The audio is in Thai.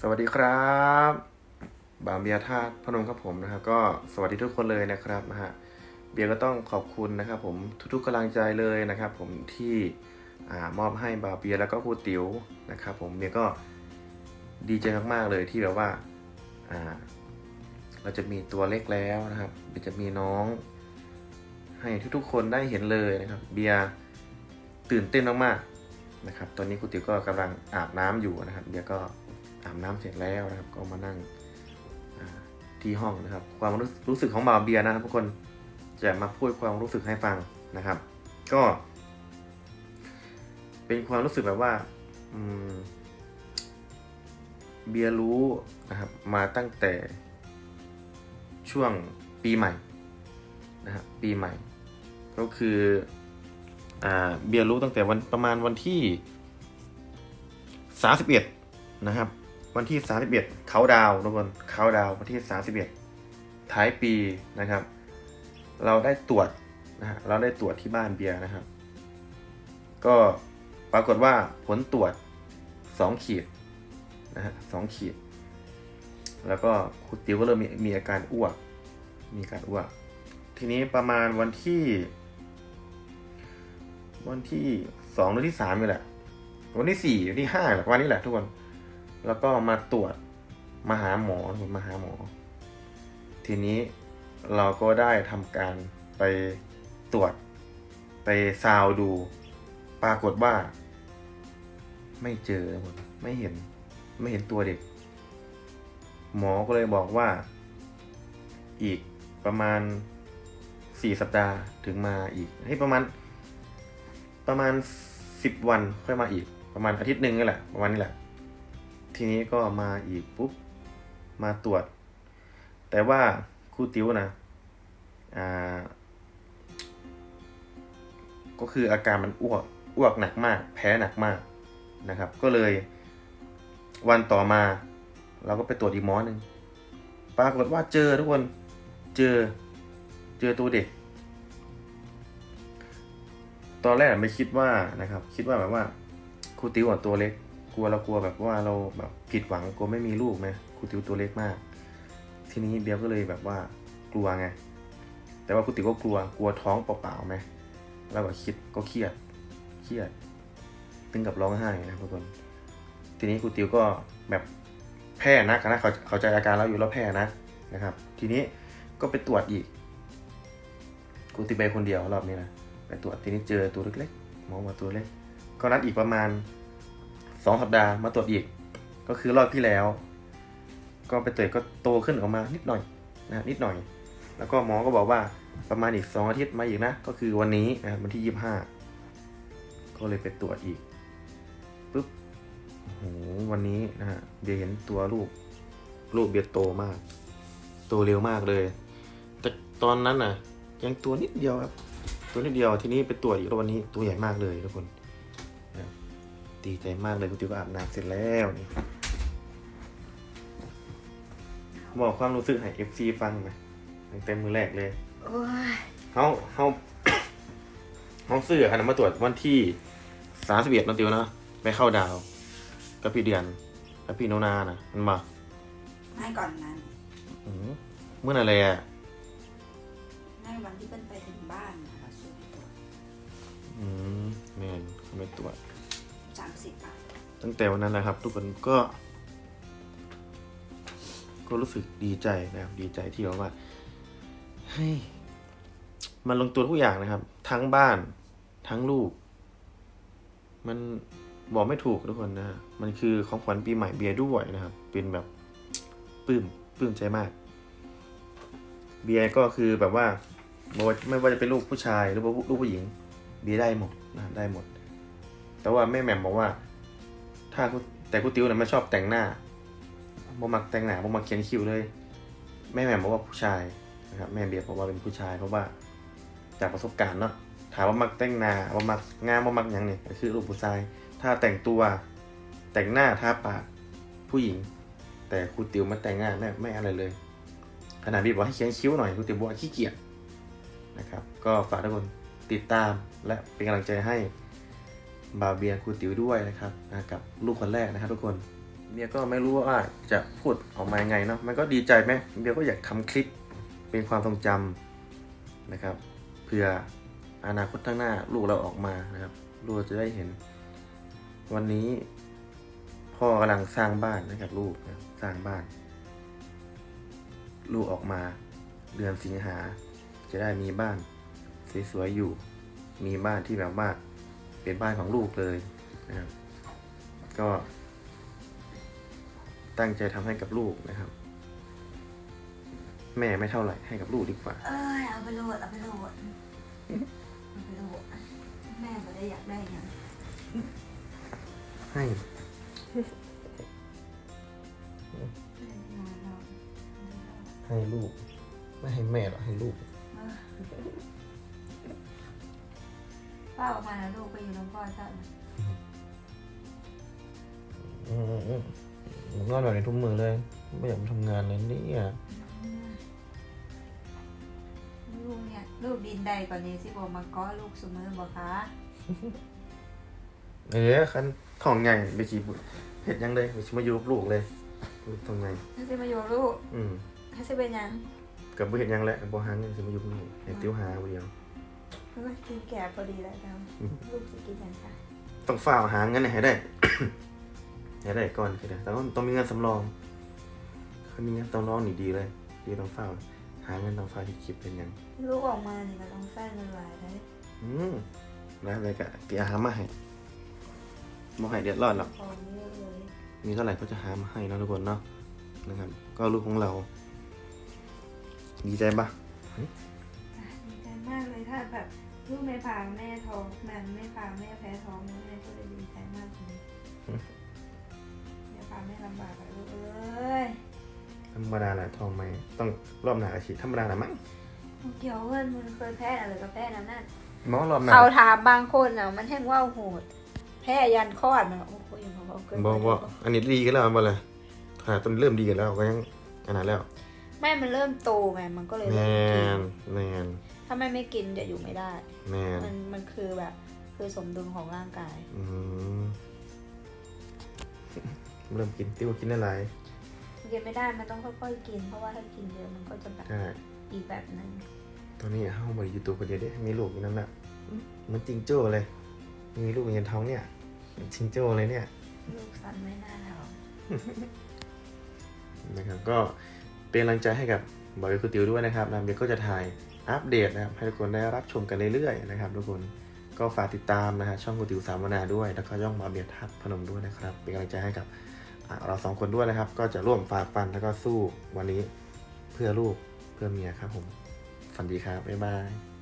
สวัสดีครับบางเบียร์ธาตุพนมครับผมนะครับ ก็สวัสดีทุกคนเลยนะครับนะฮะเบียร์ก็ต้องขอบคุณนะครับ ผมทุกๆกำลังใจเลยนะครับ ผมที่อ่ามอบให้บาเบียร์แล้วก็ครูติ๋วนะครับ ผมเบียร์ก็ดีใจมากๆเลยที่แบบว่าอ่า เราจะมีตัวเล็กแล้วนะครับเบียร์จะมีน้อง ให้ทุกๆคนได้เห็นเลยนะครับ เบียร์ตื่นเต้นมากๆนะครับ ตอนนี้ครูติ๋วก็กำลังอาบน้ำอยู่นะครับ เบียร์ก็ อาบน้ำเสร็จแล้วนะครับ ก็มานั่งที่ห้องนะครับ ความรู้สึกของบ่าวเบียร์นะครับทุกคนจะมาพูดความรู้สึกให้ฟังนะครับ ก็ เป็นความรู้สึกแบบว่าอืมเบียร์รู้นะครับ มาตั้งแต่ช่วงปีใหม่นะครับปีใหม่ ก็คืออ่าเบียร์รู้ตั้งแต่วันประมาณวันที่31นะครับ วันที่ 31เขาดาวทุกคนเขาดาววันที่ 31 ท้ายปีนะครับ เราได้ตรวจนะฮะเราได้ตรวจที่บ้านเบียร์นะครับ ก็ปรากฏว่าผลตรวจ 2 ขีดนะฮะสองขีด แล้วก็คุณติวก็เริ่มมีมีอาการอ้วก มีอาการอ้วก ทีนี้ประมาณวันที่ วันที่สองหรือที่สามนี่แหละ วันที่สี่วันที่ห้าวันนี้แหละทุกคน แล้วก็มาตรวจมาหาหมอทุกคนมาหาหมอ ทีนี้เราก็ได้ทำการไปตรวจไปซาวดู ปรากฏว่า ไม่เจอทุกคนไม่เห็น ไม่เห็นตัวเด็ก หมอก็เลยบอกว่า อีกประมาณสี่สัปดาห์ถึงมาอีกให้ประมาณ ประมาณสิบวันค่อยมาอีก ประมาณอาทิตย์หนึ่งนี่แหละ ประมาณนี้แหละ ทีนี้ก็มาอีกปุ๊บมาตรวจ แต่ว่าครูติวนะอ่าก็คืออาการมันอ้วกอ้วกหนักมาก แพ้หนักมากนะครับ ก็เลยวันต่อมา เราก็ไปตรวจอีกหมอหนึ่งปรากฏว่าเจอทุกคนเจอเจอตัวเด็ก ตอนแรกไม่คิดว่านะครับ คิดว่าแบบว่าครูติวตัวเล็ก กลัวเรากลัวแบบว่าเราแบบผิดหวังกลัวไม่มีลูกไหมครูติวตัวเล็กมาก ทีนี้เบียก็เลยแบบว่ากลัวไงแต่ว่าครูติวก็กลัวกลัวท้องเปล่าๆไหมเราก็คิดก็เครียดเครียดถึงกับร้องไห้นะทุกคน ทีนี้ครูติวก็แบบแพ้นักนะเขาเขาใจอาการเราอยู่แล้วแพ้นะนะครับ ทีนี้ก็ไปตรวจอีกครูติวไปคนเดียวรอบนี้นะไปตรวจทีนี้เจอตัวเล็กๆหมอมาตัวเล็ก ก็นัดอีกประมาณ สองสัปดาห์มาตรวจอีก ก็คือรอบที่แล้ว ก็ไปตรวจก็โตขึ้นออกมานิดหน่อยนะนิดหน่อย แล้วก็หมอก็บอกว่าประมาณอีกสองอาทิตย์มาอีกนะ ก็คือวันนี้นะวันที่ยี่ห้าก็เลยไปตรวจอีกปุ๊บโหวันนี้นะฮะเบียร์เห็นตัวลูกลูกเบียโตมาก โตเร็วมากเลย แต่ตอนนั้นน่ะ ยังตัวนิดเดียวครับ ตัวนิดเดียวทีนี้ไปตรวจอีกรอบวันนี้ตัวใหญ่มากเลยทุกคน ดีใจมากเลยคุณติวก็อาบน้ำเสร็จแล้วนี่บอกความรู้สึกให้เอฟซีฟังไหมตั้งแต่มือแรกเลยโอ้ยเขาเขาเขาซื้ออันนั้นมาตรวจวันที่สามสิบเอ็ดนาติวนะไปเข้าดาวกับพี่เดือนกับพี่โนนานะมันมาให้ก่อนนั้นอืมเมื่อไหร่เลยอะให้วันที่เป็นไปถึงบ้านนะคะซื้อไปตรวจอืมแมนเขาไม่ตรวจ สามสิบาทตั้งแต่วันนั้นแหละครับ ทุกคนก็ ก็รู้สึกดีใจนะครับ ดีใจที่แบบว่าเฮ้ยมันลงตัวทุกอย่างนะครับ ทั้งบ้าน ทั้งลูก มันบอกไม่ถูกทุกคนนะ มันคือของขวัญปีใหม่เบียร์ด้วยนะครับ เป็นแบบปลื้มปลื้มใจมาก เบียร์ก็คือแบบว่าไม่ว่าจะเป็นลูกผู้ชายหรือว่าลูกผู้หญิง เบียร์ได้หมดนะได้หมด แต่ว่าแม่แหม่มบอกว่า ถ้าแต่กูติวเนี่ยไม่ชอบแต่งหน้าบ่มักแต่งหน้าบ่มักเขียนคิ้วเลย แม่แหม่มบอกว่าผู้ชายนะครับแม่เบียร์บอกว่าเป็นผู้ชายเพราะว่าจากประสบการณ์เนาะถามว่ามักแต่งหน้าบ่มักงามบ่มักยังเนี่ยก็คือรูปผู้ชาย ถ้าแต่งตัวแต่งหน้าทาปากผู้หญิง แต่ครูติวมาแต่งหน้าไม่ไม่อะไรเลยขนาดพี่บอกให้เขียนคิ้วหน่อยครูติวบอกว่าขี้เกียจนะครับ ก็ฝากทุกคนติดตามและเป็นกำลังใจให้ บาเบียครูติ๋วด้วยนะครับกับลูกคนแรกนะครับทุกคนเบียก็ไม่รู้ว่าจะพูดออกมายังไงเนาะมันก็ดีใจไหมเบียก็อยากทำคลิปเป็นความทรงจำนะครับเพื่ออนาคตข้างหน้าลูกเราออกมานะครับลูกจะได้เห็น วันนี้พ่อกำลังสร้างบ้านให้กับลูกนะสร้างบ้าน ลูกออกมาเดือนสิงหาจะได้มีบ้านสวยๆอยู่ มีบ้านที่แบบว่า เป็นบ้านของลูกเลยนะครับ ก็ ตั้งใจทำให้กับลูกนะครับ แม่ไม่เท่าไหร่ให้กับลูกดีกว่า เอ้ยเอาไปโหลดเอาไปโหลดเอาไปโหลดแม่ก็ได้อยากได้หยังให้แม่ไม่นอนหรอกให้ลูก ไม่ให้แม่หรอกให้ลูก ป้าออกมาแล้วลูกไปอยู่น้องพ่อเจ้าน่ะอืมอืมผมนอนแบบในทุกมือเลย ไม่อยากมาทำงานเลยเนี่ย ลูกเนี่ย ลูกดินใดก่อนนี้สิบอกมาก้อลูกเสมอบอกคะเอ๋คันท้องใหญ่ไปขี่เห็ดยังเลยไปชิมาอยู่กับลูกเลยลูกท้องใหญ่ให้สิมาอยู่กับลูกอืมให้สิเป็นหยัง กับบ่เห็ดยังแหละกับบ่หาเงินสิมาอยู่กับลูกให้ติ้วหาผู้เดียว เฮ้ยกินแก่พอดีแล้วครับลูกจะกินหยังคะต้องฝ้าวหาเงินให้ได้ ให้ได้ก่อนคือได้แต่ว่าต้องมีเงินสำรองถ้ามีเงินสำรองนี่ดีเลย ดีต้องฝ้าวหาเงินต้องฝ้าวที่คลิปเป็นหยังลูกออกมาเนี่ยก็ต้องแฟนมันหลายเลยอืมแล้วอะไรก็เกี่ยหามาให้บ่ให้เดือดร้อนหรอกพอเยอะเลยมีเท่าไหร่ก็จะหามาให้เนาะทุกคนเนาะนะครับ ก็ลูกของเรา ดีใจปะดีใจมากเลยถ้าแบบ ลูกไม่พาแม่ท้องแม่ไม่พาแม่แพ้ท้องแม่ก็เลยดีใจมากเลยแม่พาแม่ลำบากอะลูกเอ้ยธรรมดาแหละทองไหมต้องรอบหนาอาชีพธรรมดาแหละมั้งเกี่ยวเงินมันเคยแพ้อะไรก็แพ้นั่นนั่นหมอรอบหนาเขาถามบางคนอะมันแห้งว่าวโหด แพ้ยันคลอดมันโอ้โหยังเขาเกินบอกว่าอันนี้ดีกันแล้วบ่เลยขนาดต้นเริ่มดีกันแล้วก็ยังขนาดแล้ว ไม่มันเริ่มโตไงมันก็เลยแมเริ่มกินนแมน ถ้าแม่ไม่กินจะอยู่ไม่ได้ แมนมันมันคือแบบ คือสมดุลของร่างกาย อืมเริ่มกินติ้วกินได้หลายกินไม่ได้มันต้องค่อยๆกิน เพราะว่าถ้ากินเยอะมันก็จะแบบใช่อีกแบบหนึงตอนนี้เฮาบริอยู่ตัวคนเดียวเด้มีลูกอยู่นั่นแหละเหมันจิงโจ้เลย มีลูกอยู่ในท้องเนี่ยจิงโจ้เลยเนี่ย ลูกสันไม่น่าท้องนะครับก็เป็นกำลังใจให้กับบอยคุณติวด้วยนะครับนะเบียร์ก็จะถ่าย อัปเดตนะครับให้ทุกคนได้รับชมกันเรื่อยๆนะครับทุกคนก็ฝากติดตามนะฮะช่องกูติวสามวนาด้วย แล้วก็ย่องมาเบียร์ทัดพนมด้วยนะครับ เป็นกำลังใจให้กับเราสองคนด้วยนะครับ ก็จะร่วมฝากฟันแล้วก็สู้วันนี้เพื่อลูกเพื่อเมียครับผมฝันดีครับบ๊ายบาย